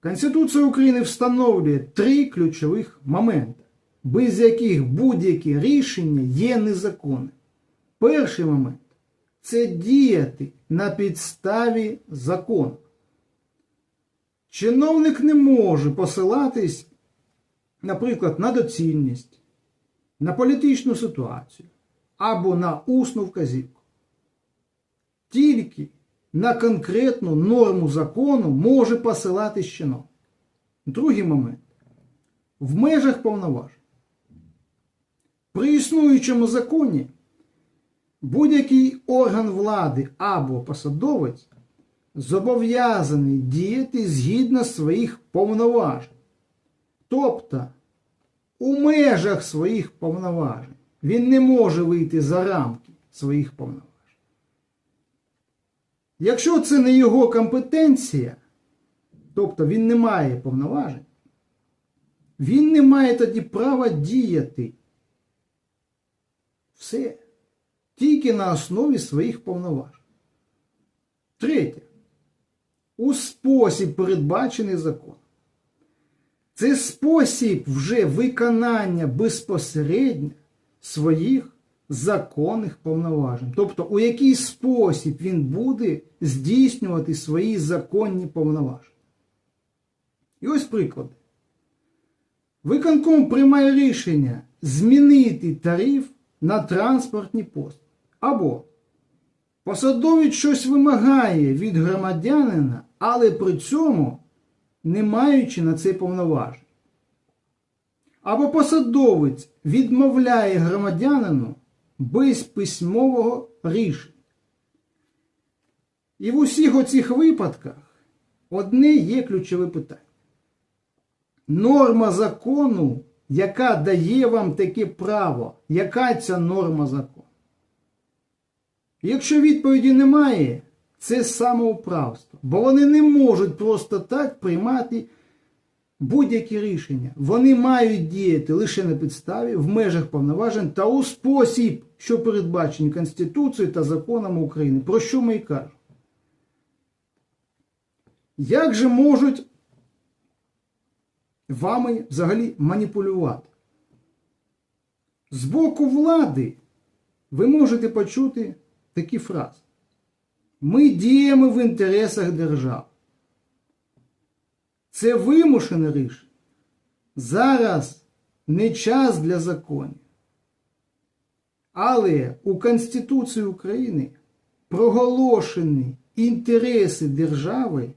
Конституція України встановлює три ключових моменти, без яких будь-яке рішення є незаконним. Перший момент це діяти на підставі закону. Чиновник не може посилатись, наприклад, на доцільність, на політичну ситуацію або на усну вказівку. Тільки на конкретну норму закону може посилатись чиновник. Другий момент. В межах повноважень. При існуючому законі будь-який орган влади або посадовець зобов'язаний діяти згідно своїх повноважень. Тобто, у межах своїх повноважень він не може вийти за рамки своїх повноважень. Якщо це не його компетенція, тобто він не має повноважень, він не має тоді права діяти. Все. Тільки на основі своїх повноважень. Третє. У спосіб передбачений законом. Це спосіб вже виконання безпосередньо своїх законних повноважень. Тобто, у який спосіб він буде здійснювати свої законні повноваження. І ось приклади. Виконком приймає рішення змінити тариф на транспортні послуги. Або посадовець щось вимагає від громадянина, але при цьому не маючи на це повноважень. Або посадовець відмовляє громадянину без письмового рішення. І в усіх оцих випадках одне є ключове питання. Норма закону, яка дає вам таке право, яка ця норма закону? Якщо відповіді немає, це самоуправство. Бо вони не можуть просто так приймати будь-які рішення. Вони мають діяти лише на підставі, в межах повноважень та у спосіб, що передбачені Конституцією та законами України. Про що ми і кажемо? Як же можуть вами взагалі маніпулювати? З боку влади ви можете почути такі фрази. Ми діємо в інтересах держави. Це вимушене рішення. Зараз не час для законів. Але у Конституції України проголошені інтереси держави